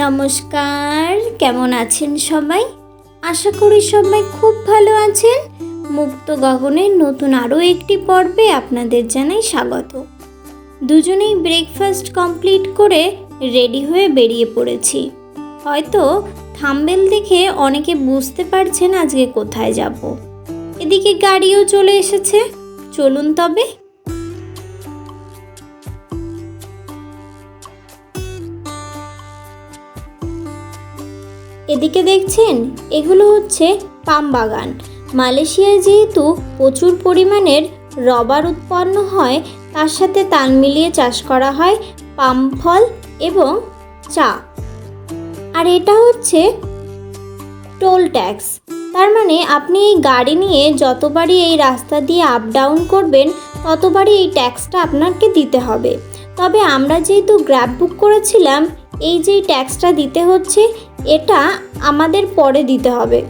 নমস্কার, কেমন আছেন সবাই? আশা করি সবাই খুব ভালো আছেন। মুক্ত গগনের নতুন আরও একটি পর্বে আপনাদের জানাই স্বাগত। দুজনেই ব্রেকফাস্ট কমপ্লিট করে রেডি হয়ে বেরিয়ে পড়েছি। হয়তো থাম্বেল দেখে অনেকে বুঝতে পারছেন আজকে কোথায় যাব। এদিকে গাড়িও চলে এসেছে। চলুন তবে এদিকে দেখছেন, এগুলো হচ্ছে পাম বাগান। মালয়েশিয়ায় যেহেতু প্রচুর পরিমাণের রবার উৎপন্ন হয়, তার সাথে তাল মিলিয়ে চাষ করা হয় পাম ফল এবং চা। আর এটা হচ্ছে টোল ট্যাক্স। তার মানে আপনি এই গাড়ি নিয়ে যতবারই এই রাস্তা দিয়ে আপ ডাউন করবেন, ততবারই এই ট্যাক্সটা আপনাকে দিতে হবে। তবে আমরা যেহেতু গ্র্যাব বুক করেছিলাম, এই যে ট্যাক্সটা দিতে হচ্ছে এটা আমাদের পরে দিতে হবে।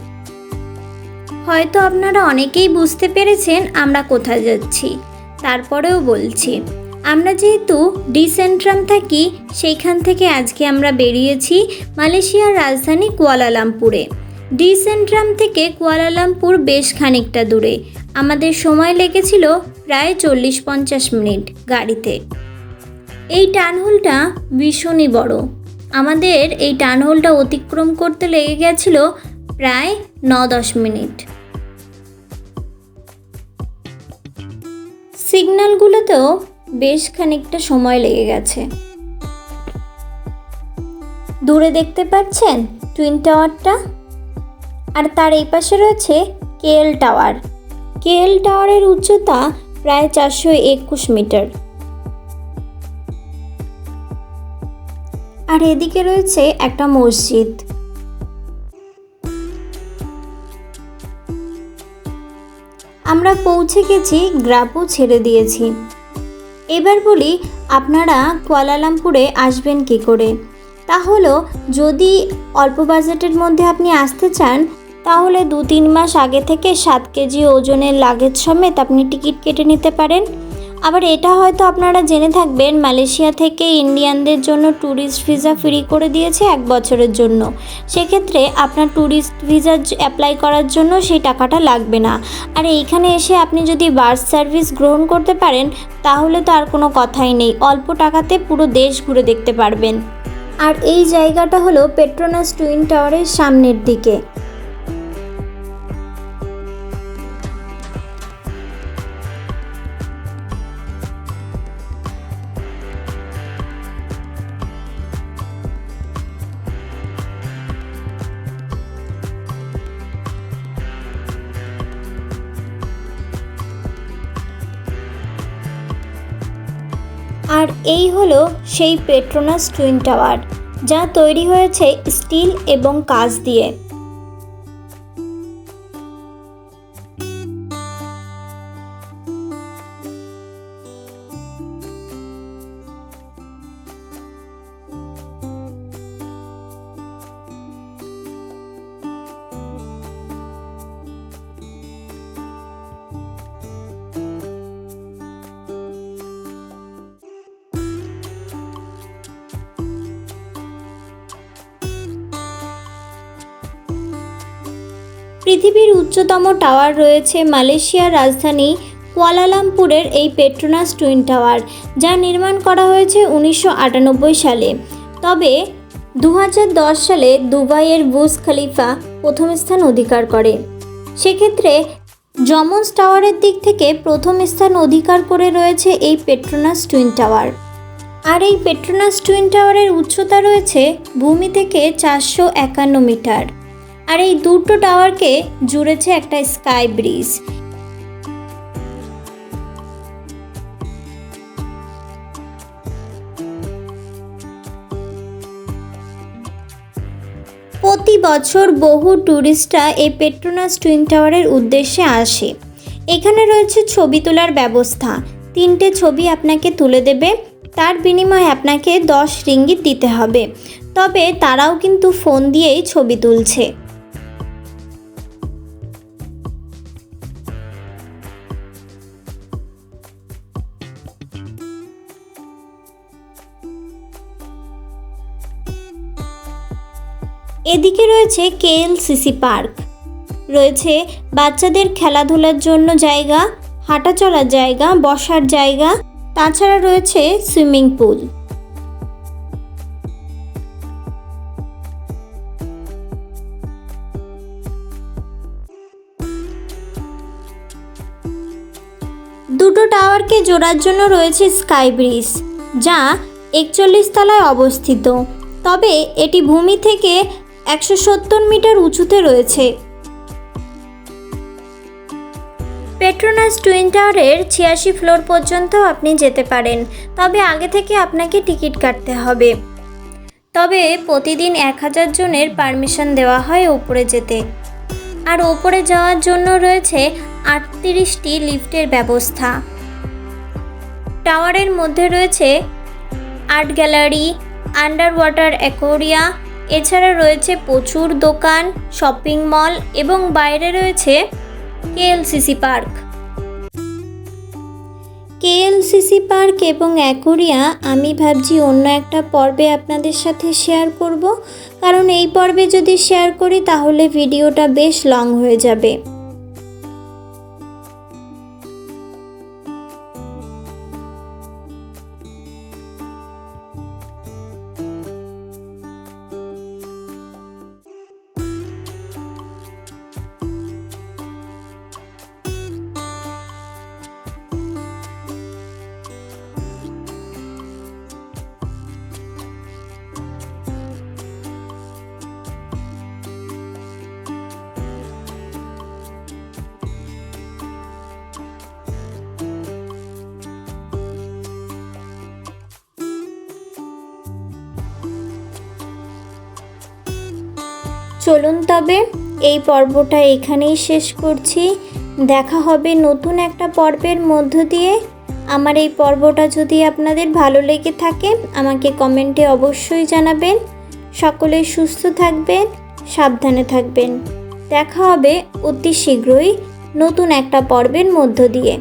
হয়তো আপনারা অনেকেই বুঝতে পেরেছেন আমরা কোথায় যাচ্ছি। তারপরেও বলছি, আমরা যেহেতু ডিসেন্ট্রাম থাকি, সেইখান থেকে আজকে আমরা বেরিয়েছি মালয়েশিয়ার রাজধানী কুয়ালালামপুরে। ডিসেন্ট্রাম থেকে কুয়ালালামপুর বেশ খানিকটা দূরে। আমাদের সময় লেগেছিল প্রায় চল্লিশ পঞ্চাশ মিনিট গাড়িতে। এই টানহুলটা ভীষণই বড়। আমাদের এই টানহোলটা অতিক্রম করতে লেগে গেছিল প্রায় ন দশ মিনিট। সিগন্যালগুলোতেও বেশ খানিকটা সময় লেগে গেছে। দূরে দেখতে পাচ্ছেন টুইন টাওয়ারটা আর তার এই পাশে রয়েছে কেএল টাওয়ার। কেএল টাওয়ারের উচ্চতা প্রায় চারশো একুশ মিটার। আর এদিকে রয়েছে একটা মসজিদ। আমরা পৌঁছে গেছি, গ্রাপও ছেড়ে দিয়েছি। এবার বলি, আপনারা কুয়ালালামপুরে আসবেন কি করে? তা হলো, যদি অল্প বাজেটের মধ্যে আপনি আসতে চান, তাহলে দু তিন মাস আগে থেকে সাত কেজি ওজনের লাগেজ সমেত আপনি টিকিট কেটে নিতে পারেন। আবার এটা হয়তো আপনারা জেনে থাকবেন, মালয়েশিয়া থেকে ইন্ডিয়ানদের জন্য ট্যুরিস্ট ভিসা ফ্রি করে দিয়েছে এক বছরের জন্য। সেক্ষেত্রে আপনার ট্যুরিস্ট ভিসা অ্যাপ্লাই করার জন্য সেই টাকাটা লাগবে না। আর এইখানে এসে আপনি যদি বাস সার্ভিস গ্রহণ করতে পারেন, তাহলে তো আর কোনো কথাই নেই। অল্প টাকাতে পুরো দেশ ঘুরে দেখতে পারবেন। আর এই জায়গাটা হলো পেট্রোনাস টুইন টাওয়ারের সামনের দিকে। আর এই হলো সেই পেট্রোনাস টুইন টাওয়ার যা তৈরি হয়েছে স্টিল এবং কাঁচ দিয়ে। পৃথিবীর উচ্চতম টাওয়ার রয়েছে মালয়েশিয়ার রাজধানী কুয়ালালামপুরের এই পেট্রোনাস টুইন টাওয়ার, যা নির্মাণ করা হয়েছে উনিশশো আটানব্বই সালে। তবে দু হাজার দশ সালে দুবাইয়ের বুস খালিফা প্রথম স্থান অধিকার করে। সেক্ষেত্রে জমন্স টাওয়ারের দিক থেকে প্রথম স্থান অধিকার করে রয়েছে এই পেট্রোনাস টুইন টাওয়ার। আর এই পেট্রোনাস টুইন টাওয়ারের উচ্চতা রয়েছে ভূমি থেকে চারশো একান্ন মিটার। আর এই দুটো টাওয়ারকে জুড়েছে একটা স্কাই ব্রিজ। প্রতি বছর বহু ট্যুরিস্টরা এই পেট্রোনাস টুইন টাওয়ারের উদ্দেশ্যে আসে। এখানে রয়েছে ছবি তোলার ব্যবস্থা। তিনটে ছবি আপনাকে তুলে দেবে। তার বিনিময়ে আপনাকে দশ রিঙ্গিত দিতে হবে। তবে তারাও কিন্তু ফোন দিয়েই ছবি তুলছে। এদিকে রয়েছে কেএলসিসি পার্ক। রয়েছে বাচ্চাদের খেলাধুলার জন্য জায়গা হাঁটা চলার জায়গা, বসার জায়গা, তাছাড়া রয়েছে সুইমিং পুল। দুটো টাওয়ারকে জোড়ার জন্য রয়েছে স্কাই ব্রিজ, যা একচল্লিশ তলায় অবস্থিত। তবে এটি ভূমি থেকে একশো সত্তর মিটার উঁচুতে রয়েছে। পেট্রোনাস টুইন টাওয়ারের ছিয়াশি ফ্লোর পর্যন্ত আপনি যেতে পারেন। তবে আগে থেকে আপনাকে টিকিট কাটতে হবে। তবে প্রতিদিন এক হাজার জনের পারমিশন দেওয়া হয় ওপরে যেতে। আর ওপরে যাওয়ার জন্য রয়েছে আটত্রিশটি লিফটের ব্যবস্থা। টাওয়ারের মধ্যে রয়েছে art gallery underwater aquaria এছাড়া রয়েছে প্রচুর দোকান শপিং মল এবং বাইরে রয়েছে কেএলসিসি পার্ক কেএলসিসি পার্ক এবং অ্যাকোরিয়া আমি ভাবছি অন্য একটা পর্বে আপনাদের সাথে শেয়ার করব। কারণ এই পর্বে যদি শেয়ার করি তাহলে ভিডিওটা বেশ লং হয়ে যাবে। চলুন তবে এই পর্বটা এখানেই শেষ করছি। দেখা হবে নতুন একটা পর্বের মধ্য দিয়ে। আমার এই পর্বটা যদি আপনাদের ভালো লেগে থাকে, আমাকে কমেন্টে অবশ্যই জানাবেন। সকলে সুস্থ থাকবেন, সাবধানে থাকবেন। দেখা হবে অতি শীঘ্রই নতুন একটা পর্বের মধ্য দিয়ে।